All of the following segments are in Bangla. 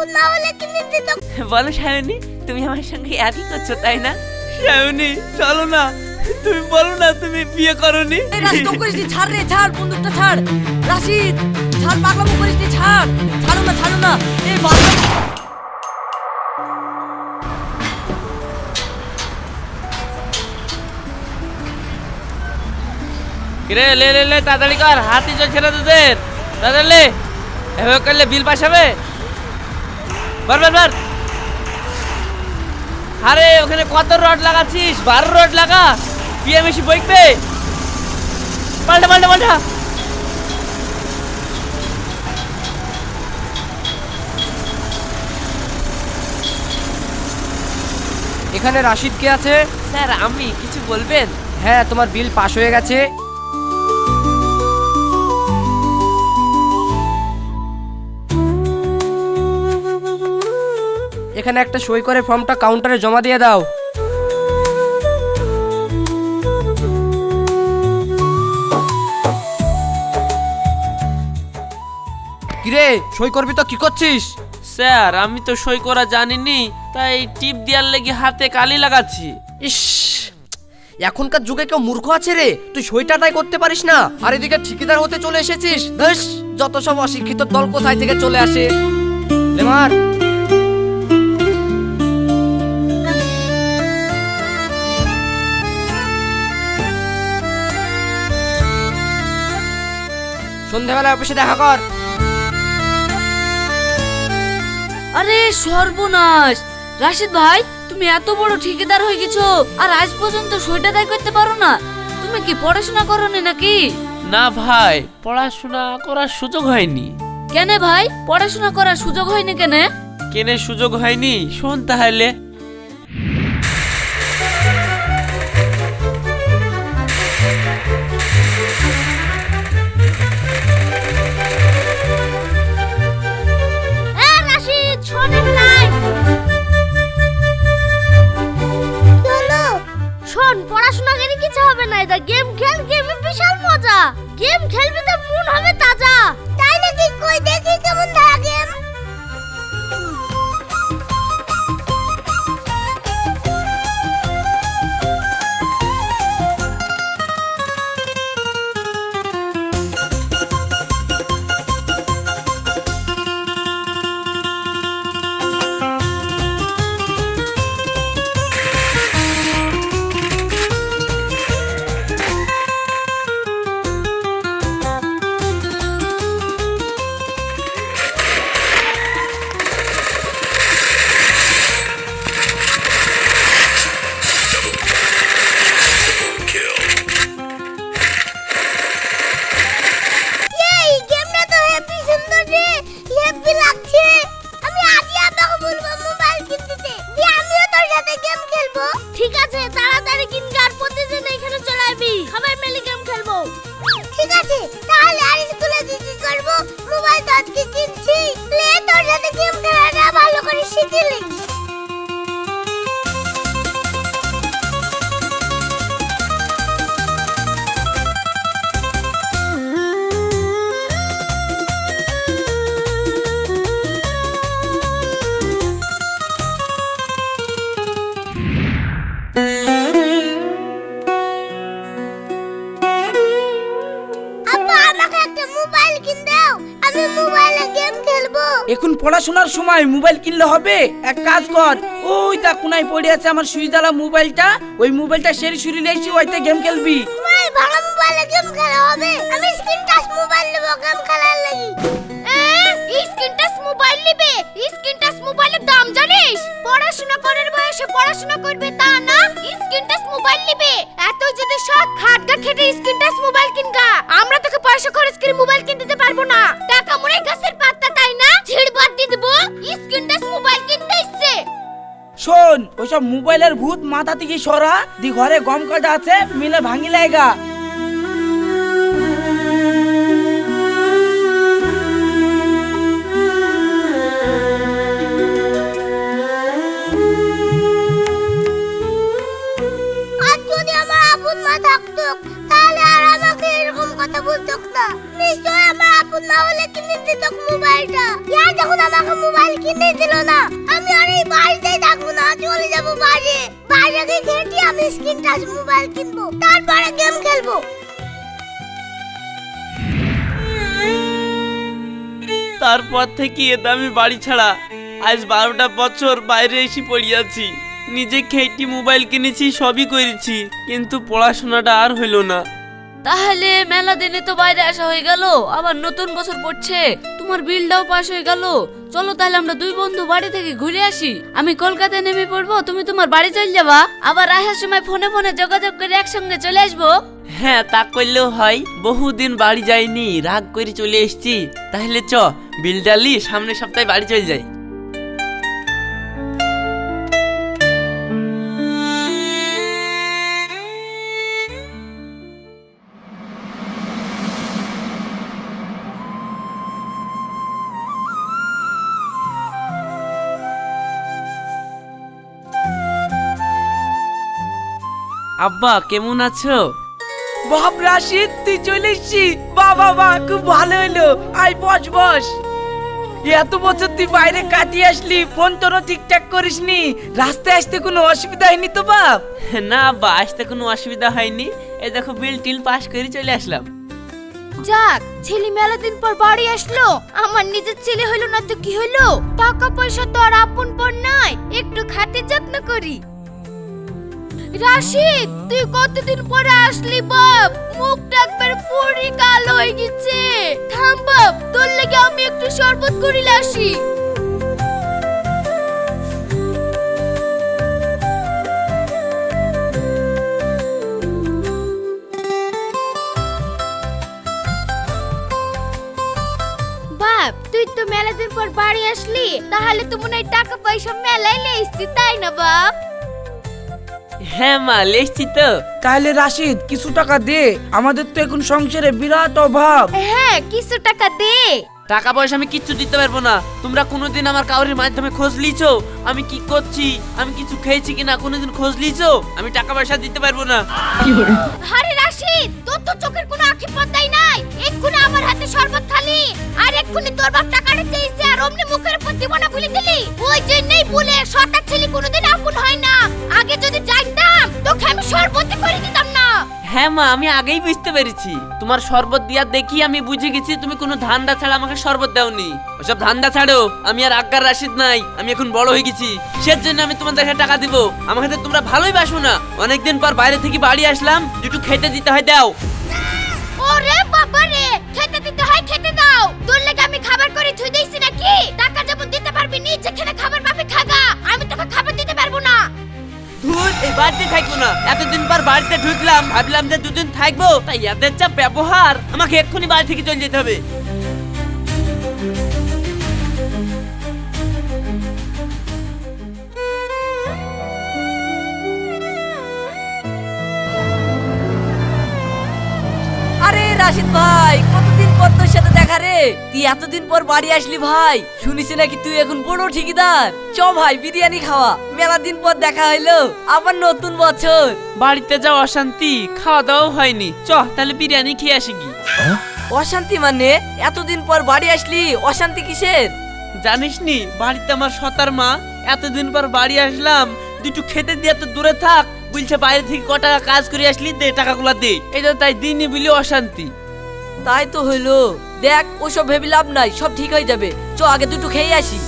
আপন না হলে কিনে দিত বলো সায়নী তুমি আমার সঙ্গে একই করছ তাই না? সায়নী চলো না। তুমি বলো না তুমি বিয়ে করনি। করিস ছাড় রে ছাড় বন্দুকটা ছাড়। রাশিদ ছাড় পাগলামো করিস ছাড়। ছাড়ো না ছাড়ো না। এই বাবা। কিরে লে লে লে তাড়াতাড়ি কর হাতি চলছে না তোদের। তাড়াতাড়ি লে। এভাবে করলে বিল পাস হবে? বার বার বার। আরে ওখানে কত রড লাগাচ্ছিস? বারো রড লাগা। পিএমএসি বইকবে পাল্টা পাল্টা পাল্টা। এখানে রাশিদ কে আছে? স্যার আমি কিছু বলবেন? হ্যাঁ তোমার বিল পাস হয়ে গেছে। এখানে একটা সই করে ফর্মটা কাউন্টারে জমা দিয়ে দাও। কিরে সই করবি তো কি করছিস? স্যার আমি তো সই করা জানিনি তাই টিপ দেওয়ার লেগে হাতে কালি লাগাচ্ছি। ইস এখনকার যুগে কেউ মূর্খ আছে রে তুই সইটাটাই করতে পারিস না। আর এদিকে ঠিকাদার হতে চলে এসেছিস ধস যত সব অশিক্ষিত দল কোথায় থেকে চলে আসে? লেমার সন্ধ্যাবেলা অফিসে দেখা কর। আরে সর্বনাশ! রাশিদ ভাই তুমি এত বড় ঠিকাদার হয়ে গেছো আর আজ পর্যন্ত সইটা দায় করতে পারো না। তুমি কি পড়াশোনা করোনি নাকি? না ভাই পড়াশোনা করার সুযোগ হয়নি। কেনে ভাই পড়াশোনা করার সুযোগ হয়নি কেনে? কেনে সুযোগ হয়নি? শোন তাহলে। পড়াশোনার সময় মোবাইল কিনলে হবে? এক কাজ কর, ওই তা কোনায় পড়ে আছে আমার সুইদালা মোবাইলটা? ওই মোবাইলটা সেরি সুরি লেছি ওইতে গেম খেলবি। মোবাইলে গেম হবে? আমি স্ক্রিন টাচ মোবাইল গেম খেলার লাগি। Screen touch mobile screen touch মোবাইলের দাম জানিস? পড়াশোনা করার বয়সে পড়াশোনা করবে তা না স্ক্রিন টাচ মোবাইল নিবে। এত যদি সব খাটগা খেটে স্ক্রিন টাচ মোবাইল কিনগা। আমরা তোকে পয়সা খরচ ওইসব মোবাইলের ভূত মাথা থেকে সরা, দি ঘরে গম কাটা আছে, মিলে ভাঙি লাইগা থাকতো, তাহলে আর আমাকে এরকম কথা বলতো না। নিশ্চয়ই না হলে কিনে মোবাইলটা। যখন আমাকে মোবাইল কিনে দিল না, আমি আর এই বাড়িতেই থাকব না, চলে যাব বাইরে। গিয়ে ঘেঁটি আমি স্ক্রিন টাচ মোবাইল কিনবো, তারপরে গেম খেলব। তারপর থেকে এ দামি বাড়ি ছাড়া আজ বারোটা বছর বাইরে এসে পড়িয়াছি নিজে খেয়েটি মোবাইল কিনেছি, সবই করেছি, কিন্তু পড়াশোনাটা আর হইল না। তাহলে মেলা দিনে তো বাইরে আসা হয়ে গেল, আবার নতুন বছর পড়ছে, তোমার বিলটাও পাস হয়ে গেল। চলো তাহলে আমরা দুই বন্ধু বাড়ি থেকে ঘুরে আসি, আমি কলকাতায় নেমে পড়ব, তুমি তোমার বাড়ি চলে যাবা, আবার আসার সময় ফোনে ফোনে যোগাযোগ করে একসঙ্গে চলে আসব। হ্যাঁ তা করলেও হয়, বহুদিন বাড়ি যাইনি, রাগ করে চলে এসেছি। তাহলে চ বিল ডালি সামনের সপ্তাহে বাড়ি চলে যাই। আব্বা কেমন আছো? বাপ রাশিদ তুই চলে এসছি বাহ বাহ খুব ভালো হলো। আই বস বস। এত বছর তুই বাইরে কাটিয়ে আসলি ফোন তোরও ঠিকঠাক করিসনি। রাস্তায় আসতে কোনো অসুবিধা হয়নি তো বাপ? না আব্বা আসতে কোনো অসুবিধা হয়নি। এই দেখো বিল টিল পাস করে চলে আসলাম। যাক ছেলে মেলা দিন পর বাড়ি আসলো। আমার নিজের ছেলে হলো না তো কি হলো? টাকা পয়সা তো আর আপন পর নাই। একটু খাতে যত্ন করি। রাশিদ, তুই কতদিন পরে আসলি বাপ মুখটা একবার পুরি কালো হয়ে গেছে। থাম বাপ তোর লেগে আমি একটু শরবত করিলে আসি বাপ তুই তো মেলা পর বাড়ি আসলি, তাহলে তো মনে হয় টাকা পয়সা মেলাই লেসছি তাই না বাপ হ্যাঁ মা লেসছি তো। তাহলে রাশিদ কিছু টাকা দে। আমাদের তো এখন সংসারে বিরাট অভাব। হ্যাঁ কিছু টাকা দে। টাকা পয়সা আমি কিচ্ছু দিতে পারব না। তোমরা কোনোদিন আমার কাউরির মাধ্যমে খোঁজ লিছো আমি কি করছি? আমি কিছু খেয়েছি কিনা কোনোদিন খোঁজ লিছো আমি টাকা পয়সা দিতে পারব না। আরে রাশিদ তোর তো চোখের কোনো আঁখি পদ্মাই নাই। এক্ষুনি আমার হাতে শরবত খালি আর এক্ষুনি তোর বাপ টাকাটা হ্যাঁ মা, আমি আগেই বুঝতে পেরেছি। তোমার শরবত দিয়া দেখি আমি বুঝে গেছি তুমি কোনো ধান্দা ছাড়া আমাকে শরবত দাওনি। ওসব ধান্দা ছাড়ো, আমি আর আজ্ঞার রাশিদ নাই, আমি এখন বড় হয়ে গেছি। সের জন্য আমি তোমাদেরকে টাকা দিব। আমাকে তো তোমরা ভালোই বাসো না। অনেকদিন পর বাইরে থেকে বাড়ি আসলাম, একটু খেতে দিতে হয়, দাও। ওরে বাবা রে! খেতে দিতে হয়, খেতে দাও। আমি খাবার করে থুই দিয়েছি নাকি? টাকা যেমন দিতে পারবি নিজে খেলে খাবার খাগা। আমি তোকে খাবার দিতে পারব না। ধুর, এই বাড়িতে থাকব না। এতদিন পর বাড়িতে ঢুকলাম, ভাবলাম যে দুদিন থাকব, তাই এদের যা ব্যবহার, আমাকে এক্ষুনি বাড়ি থেকে চলে যেতে হবে। আরে রাশিদ ভাই পর তোর সাথে দেখা রে। তুই এতদিন পর বাড়ি আসলি ভাই। শুনিছি নাকি তুই এখন বড় ঠিকিদার। চ ভাই বিরিয়ানি খাওয়া। মেলা দিন পর দেখা হইল। আবার নতুন বছর। বাড়িতে যাও অশান্তি খাওয়া দাওয়াও হয়নি। চ তাহলে বিরিয়ানি খেয়ে আসি কি অশান্তি মানে? এতদিন পর বাড়ি আসলি অশান্তি কিসের? জানিস নি বাড়িতে আমার সতার মা। এতদিন পর বাড়ি আসলাম দুটো খেতে দিয়ে তো দূরে থাক। বলছে বাইরে থেকে ক টাকা কাজ করে আসলি দে টাকাগুলো দে। এটা তাই দিনই বলি অশান্তি। তাই তো হইল। দেখ, ওসব ভেবে লাভ নাই, সব ঠিক হয়ে যাবে। চ, আগে দুটো খেয়ে আসি।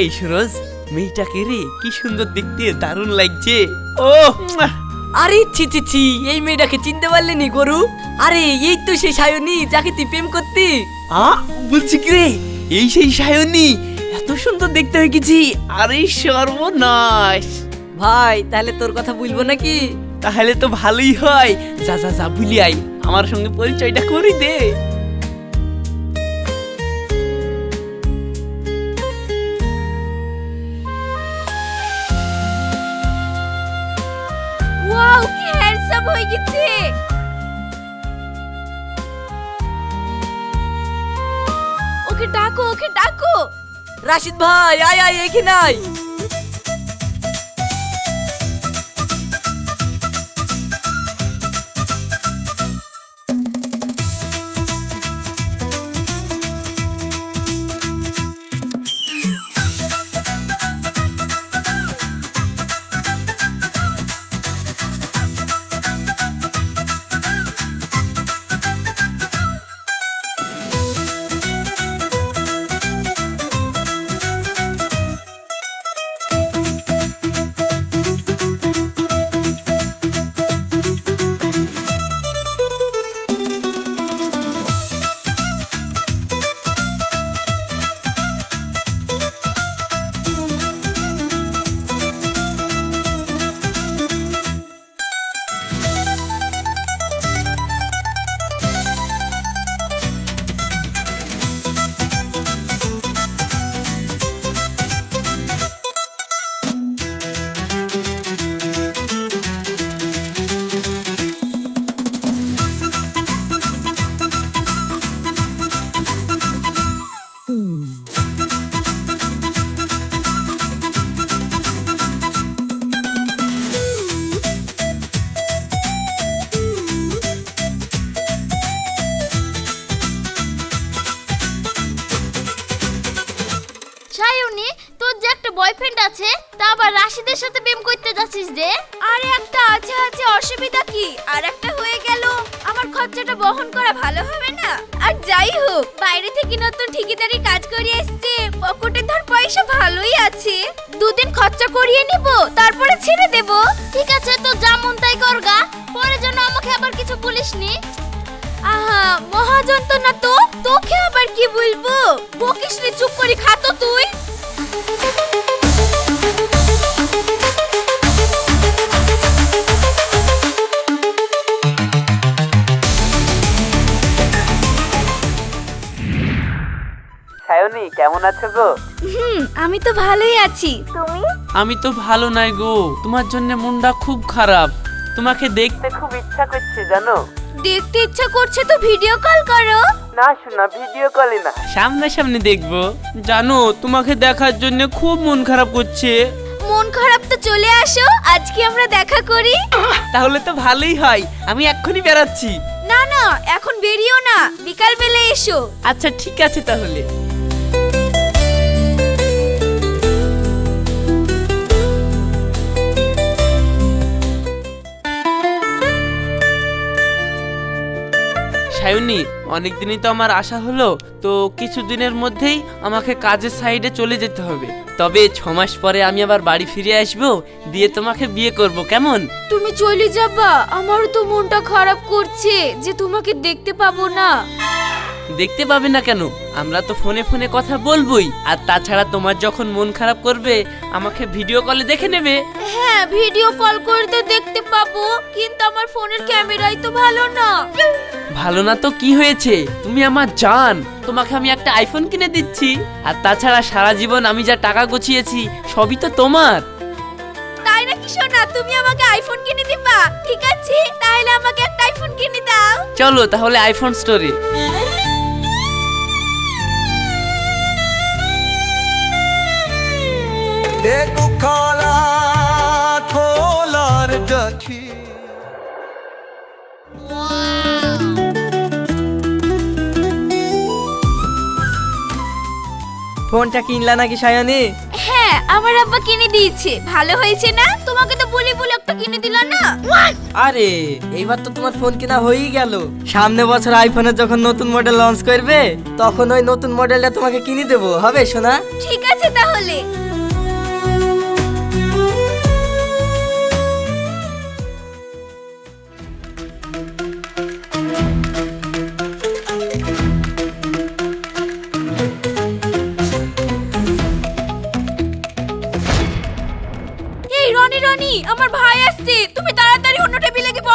এই সুরজ, মেয়েটাকে রে, কি সুন্দর দেখতে, দারুণ লাগছে। ও আরে, ছি ছি ছি, এই মেয়েটাকে চিনতে পারলি নি, গরু? আরে, এই তো সেই সায়নী, যাকে তুই প্রেম করতি। আ, বলছি কি রে, এই সেই এত সুন্দর দেখতে হয়ে গেছি। আরে, সর্বনাশ। ভাই, তাহলে তোর কথা বলব নাকি? তাহলে তো ভালোই হয়। যা যা যা, ভুলি আই আমার সঙ্গে পরিচয়টা করি দে। হিসাব হয়ে গেছে ওকে ডাকো ওকে ডাকো রাশিদ ভাই আয় আয় এখানে আয় ঠিকাদারি কাজ করে এসছে। পকেটে ধর পয়সা ভালোই আছে। দুদিন খরচা করিয়ে নিব তারপরে ছেড়ে দেব। ঠিক আছে তো যেমন তাই করগা পরে যেন আমাকে আবার কিছু বলিসনি আহা মহাযন্ত্রণা তো। তোকে আবার কি বলব? বকিস রে চুপ করে খাতো তুই। সায়নী কেমন আছো গো? হুম আমি তো ভালোই আছি। তুমি? আমি তো ভালো নাই গো। তোমার জন্য মনটা খুব খারাপ। তোমাকে দেখতে খুব ইচ্ছা করছে জানো? দেখতে ইচ্ছা করছে তো ভিডিও কল করো। না শোনা ভিডিও কলে না। সামনে সামনে দেখব। জানো তোমাকে দেখার জন্য খুব মন খারাপ করছে। মন খারাপ তো চলে আসো আজকে আমরা দেখা করি। তাহলে তো ভালোই হয়। আমি এক্ষুনি বেরাচ্ছি। না না এখন বেরিও না। বিকাল বেলা এসো। আচ্ছা ঠিক আছে তাহলে। সায়নী অনেকদিনই তো আমার আশা হলো তো কিছু দিনের মধ্যেই আমাকে কাজের সাইডে চলে যেতে হবে। তবে ছ মাস পরে আমি আবার বাড়ি ফিরে আসব দিয়ে তোমাকে বিয়ে করব কেমন? তুমি চলে যাবা আমারও তো মনটা খারাপ করছে যে তোমাকে দেখতে পাবো না। দেখতে পাবে না কেন? আমরা তো ফোনে ফোনে কথা বলবোই আর তাছাড়া তোমার যখন মন খারাপ করবে আমাকে ভিডিও কলে দেখে নেবে। হ্যাঁ ভিডিও কল করে তো দেখতে পাবো কিন্তু আমার ফোনের ক্যামেরাই তো ভালো না। ভালো না তো কি হয়েছে? তুমি আমার জান। তোমাকে আমি একটা আইফোন কিনে দিচ্ছি। আর তাছাড়া সারা জীবন আমি যা টাকা গুছিয়েছি সবই তো তোমার। তাই নাকি সোনা? তুমি আমাকে আইফোন কিনে দিবা? ঠিক আছে তাহলে আমাকে একটা আইফোন কিনে দাও। চলো তাহলে আইফোন স্টোরে দেখো দুঃখলা খোলার ডাকি ফোনটা কিনলা নাকি সায়নি? হ্যাঁ আমার আব্বা কিনে দিয়েছে। ভালো হয়েছে না? তোমাকে তো বলি বলে একটা কিনে দিল না। আরে এইবার তো তোমার ফোন কেনা হয়েই গেল। সামনে বছর আইফোনের যখন নতুন মডেল লঞ্চ করবে তখন ওই নতুন মডেলটা তোমাকে কিনে দেবো। হবে সোনা? ঠিক আছে তাহলে।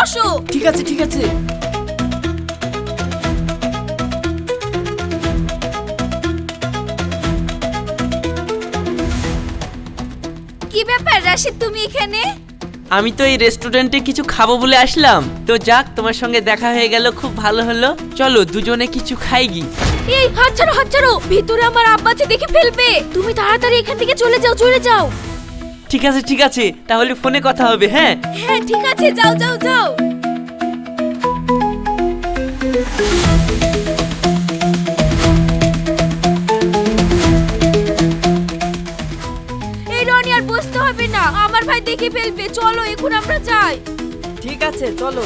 বসো। ঠিক আছে ঠিক আছে। কি ব্যাপার রাশিদ তুমি এখানে? আমি তো এই রেস্টুরেন্টে কিছু খাব বলে আসলাম। তো যাক তোমার সঙ্গে দেখা হয়ে গেল খুব ভালো হলো। চলো দুজনে কিছু খাই গি। এই হাত ছাড়ো হাত ছাড়ো। ভিতরে আমার আব্বা আছে দেখে ফেলবে। তুমি তাড়াতাড়ি এখান থেকে চলে যাও চলে যাও। ঠিক আছে ঠিক আছে। তাহলে ফোনে কথা হবে হ্যাঁ? হ্যাঁ ঠিক আছে যাও যাও যাও। এই রনি আর বসতে হবে না। আমার ভাই দেখে ফেলবে। চলো এখন আমরা যাই। ঠিক আছে চলো।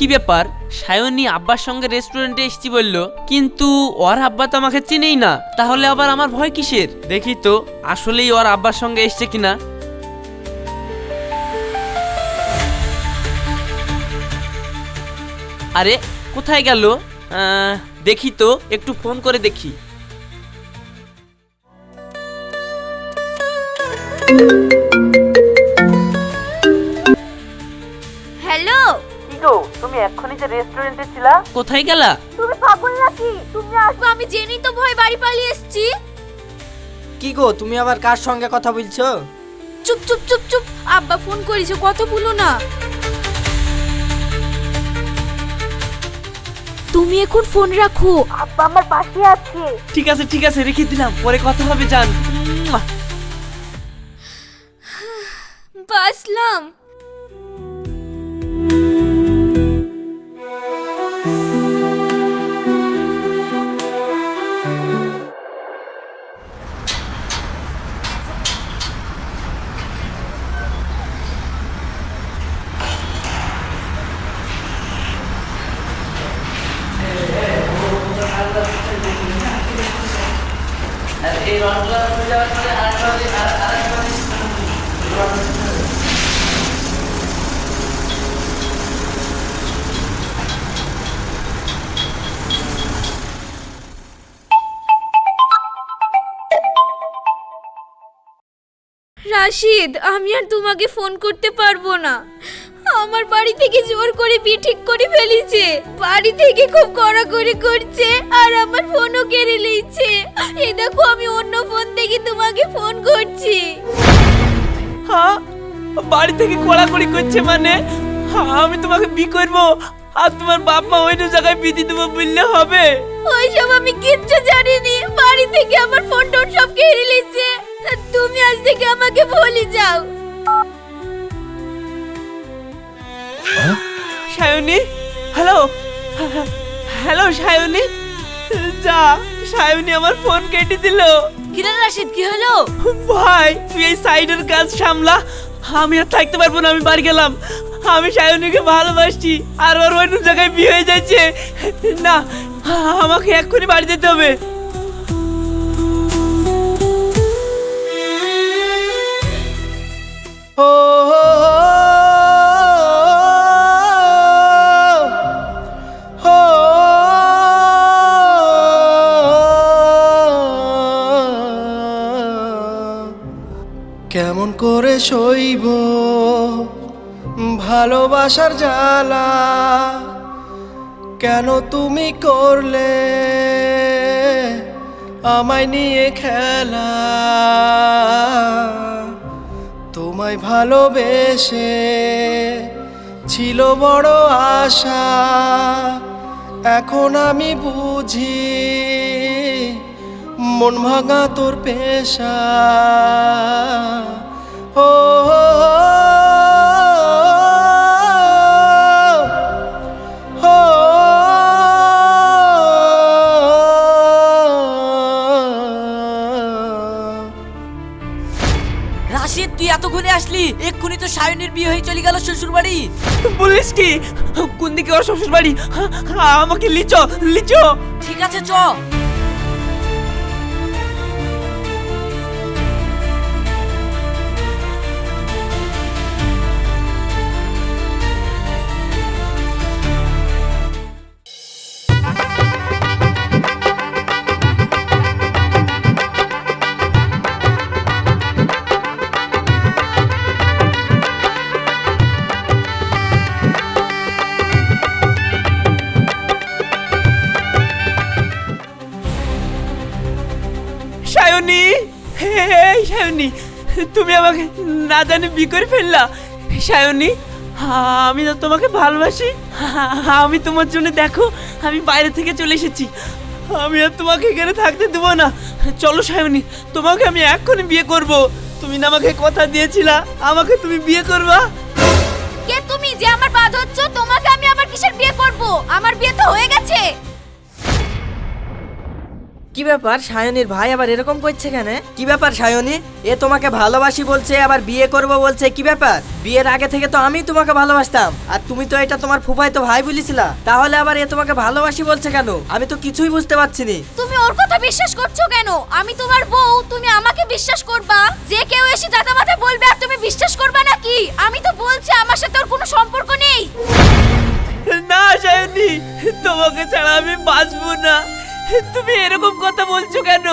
কি ব্যাপার? সায়নী আব্বার সঙ্গে রেস্টুরেন্টে এসেছি বলল, কিন্তু ওর আব্বা তো আমাকে চিনেই না, তাহলে আবার আমার ভয় কিসের? দেখি তো, আসলেই ওর আব্বার সঙ্গে এসছে কিনা? আরে, কোথায় গেল? দেখি তো, একটু ফোন করে দেখি। হ্যালো তুমি এক্ষুনি যে রেস্টুরেন্টে ছিলা কোথায় গেলা? তুমি পাগল নাকি? তুমি আসবে আমি জেনেই তো ভয় বাড়ি পালিয়ে এসেছি। কি গো তুমি আবার কার সঙ্গে কথা বলছো? চুপ চুপ চুপ চুপ। আব্বা ফোন করেছে কথা বলো না। তুমি এখন ফোন রাখো। আব্বা আমার পাশে আছে। ঠিক আছে ঠিক আছে রেখে দিলাম। পরে কথা হবে জান। বাসলাম রাশিদ আমি আর তোমাকে ফোন করতে পারব না। আমার বাড়ি থেকে জোর করে বিয়ে ঠিক করে ফেলেছে। বাড়ি থেকে খুব কড়াকড়ি করছে আর আমার ফোনও কেড়ে নিচ্ছে এই দেখো আমি অন্য ফোন থেকে তোমাকে ফোন করছি। হ্যাঁ? বাড়ি থেকে কড়াকড়ি করছে মানে? হ্যাঁ, আমি তোমাকে বি করব। আর তোমার বাপ মা অন্য জায়গায় বিধি দেবো বললে হবে? ওইসব আমি কিচ্ছু জানিনি। বাড়ি থেকে আমার ফোন টোন সব কেড়ে নিচ্ছে তুমি আজ থেকে আমাকে ভুলে যাও। সায়নী হ্যালো হ্যালো সায়নী যা সায়নী আমার ফোন কেটে দিল। কিরে রাশিদ কি হলো? ভাই তুই এই সাইডের কাজ সামলা। আমি আর থাকতে পারব না আমি বাড়ি গেলাম। আমি সায়নীকে ভালোবাসছি আর ওর অন্য জায়গায় বিয়ে হয়ে যাচ্ছে। না আমাকে এক্ষুনি বাড়ি যেতে হবে। কেমন করে সইব ভালোবাসার জ্বালা কেন তুমি করলে আমায় নিয়ে খেলা তোমায় ভালোবেসে ছিল বড় আশা এখন আমি বুঝি মন ভাঙা তোর পেশা ও আসলি? এক্ষুনি তো সায়নের বিয়ে হয়ে চলে গেল শ্বশুর বাড়ি বলিস কি? কোন দিকে ওর শ্বশুর বাড়ি আমাকে লিচ লিচ ঠিক আছে চ। তুমি আমাকে না জানি বি করে ফেললা। সায়নী, আমি তো তোমাকে ভালোবাসি। আমি তোমার জন্য দেখো, আমি বাইরে থেকে চলে এসেছি। আমি আর তোমাকে এখানে থাকতে দেবো না। চলো সায়নী, তোমাকে আমি এক্ষুনি বিয়ে করব। তুমি না আমাকে কথা দিয়েছিলা, আমাকে তুমি বিয়ে করবা। কে তুমি যে আমার বাদ হচ্ছ, তোমাকে আমি আবার কিসের বিয়ে করব? আমার বিয়ে তো হয়ে গেছে। কি ব্যাপার সায়নীর ভাই আবার এরকম করছে কেন? কি ব্যাপার সায়নী? এ তোমাকে ভালোবাসি বলছে আবার বিয়ে করব বলছে কি ব্যাপার? বিয়ের আগে থেকে তো আমি তোমাকে ভালোবাসতাম আর তুমি তো এটা তোমার ফুফাই তো ভাই বলেছিলা। তাহলে আবার এ তোমাকে ভালোবাসি বলছে কেন? আমি তো কিছুই বুঝতে পারছি নি। তুমি ওর কথা বিশ্বাস করছ কেন? আমি তোমার বউ তুমি আমাকে বিশ্বাস করবা? যে কেউ এসে জাতা মাথা বলবে আর তুমি বিশ্বাস করবা নাকি? আমি তো বলছি আমার সাথে ওর কোনো সম্পর্ক নেই। না সায়নী তোমাকে ছাড়া আমি বাঁচবো না। তুমি এরকম কথা বলছো কেন?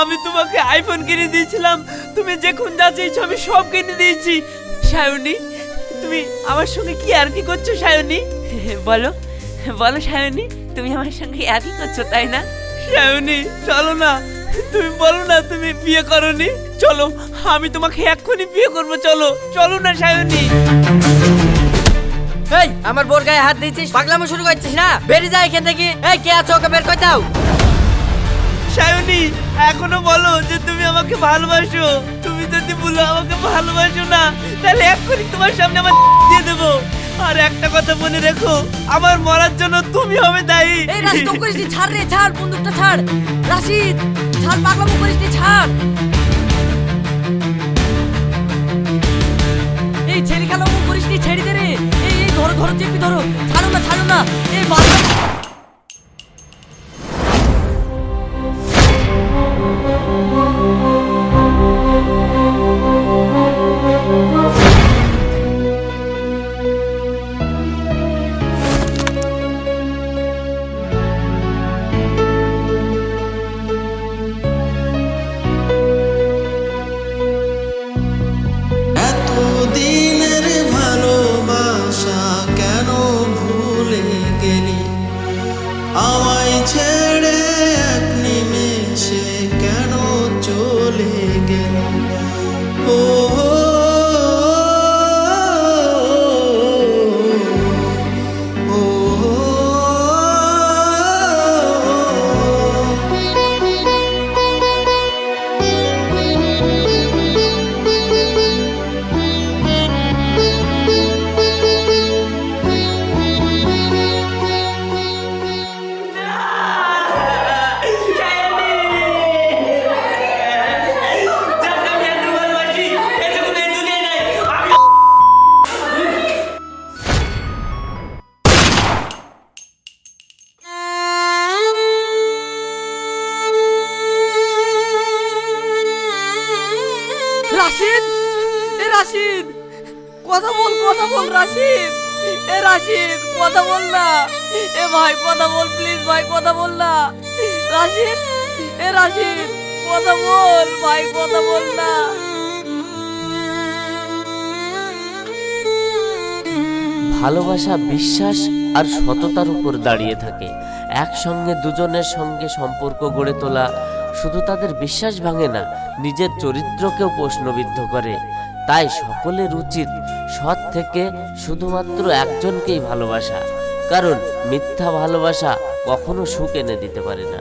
আমি তোমাকে আইফোন কিনে দিয়েছিলাম। তুমি যে খুন যা চেয়েছো আমি সব কিনে দিয়েছি। সায়নী, তুমি আমার সঙ্গে কি আর কি করছ সায়নী? বলো বলো সায়নী, তুমি আমার সঙ্গে আর কি করছ, তাই না? সায়নী, চলো না। তুমি বলো না তুমি বিয়ে করনি। চলো, আমি তোমাকে এক্ষুনি বিয়ে করব, চলো। চলো না সায়নী। এই, আমার বোর গায়ে হাত দিয়েছিস? পাগলামো শুরু করছিস না? বেরিয়ে যায় এখান থেকে। এই, কে আছো? ওকে বের করে দাও। সায়নী, এখনও বলো যে তুমি আমাকে ভালোবাসো। তুমি যদি বলো আমাকে ভালোবাসো না, তাহলে এক্ষুনি তোমার সামনে আমার দিয়ে দেবো। আর একটা কথা মনে রেখো, আমার মরার জন্য তুমি হবে দায়ী। এই রাশিদ তো করিস ছাড় রে, ছাড় বন্দুকটা ছাড়। রাশিদ ছাড়, পাগলামো করিস ছাড়। এই ছেলে খেলামো করিস ছেড়ে দে রে। এই এই, ধরো ধরো, চেপি ধরো। ছাড়ো না ছাড়ো না। এই বাবা রাশিদ? এ রাশিদ, কথা বল কথা বল রাশিদ। এ রাশিদ, কথা বল না। এ ভাই, কথা বল প্লিজ ভাই, কথা বল না। রাশিদ, এ রাশিদ, কথা বল, ভাই, কথা বল না। ভালোবাসা, বিশ্বাস আর সততার উপর দাঁড়িয়ে থাকে। একসঙ্গে, দুজনের সঙ্গে সম্পর্ক গড়ে তোলা শুধু তাদের বিশ্বাস ভাঙে না, নিজের চরিত্রকেও প্রশ্নবিদ্ধ করে। তাই সকলের উচিত সৎ থেকে শুধুমাত্র একজনকেই ভালোবাসা, কারণ মিথ্যা ভালোবাসা কখনো সুখ এনে দিতে পারে না।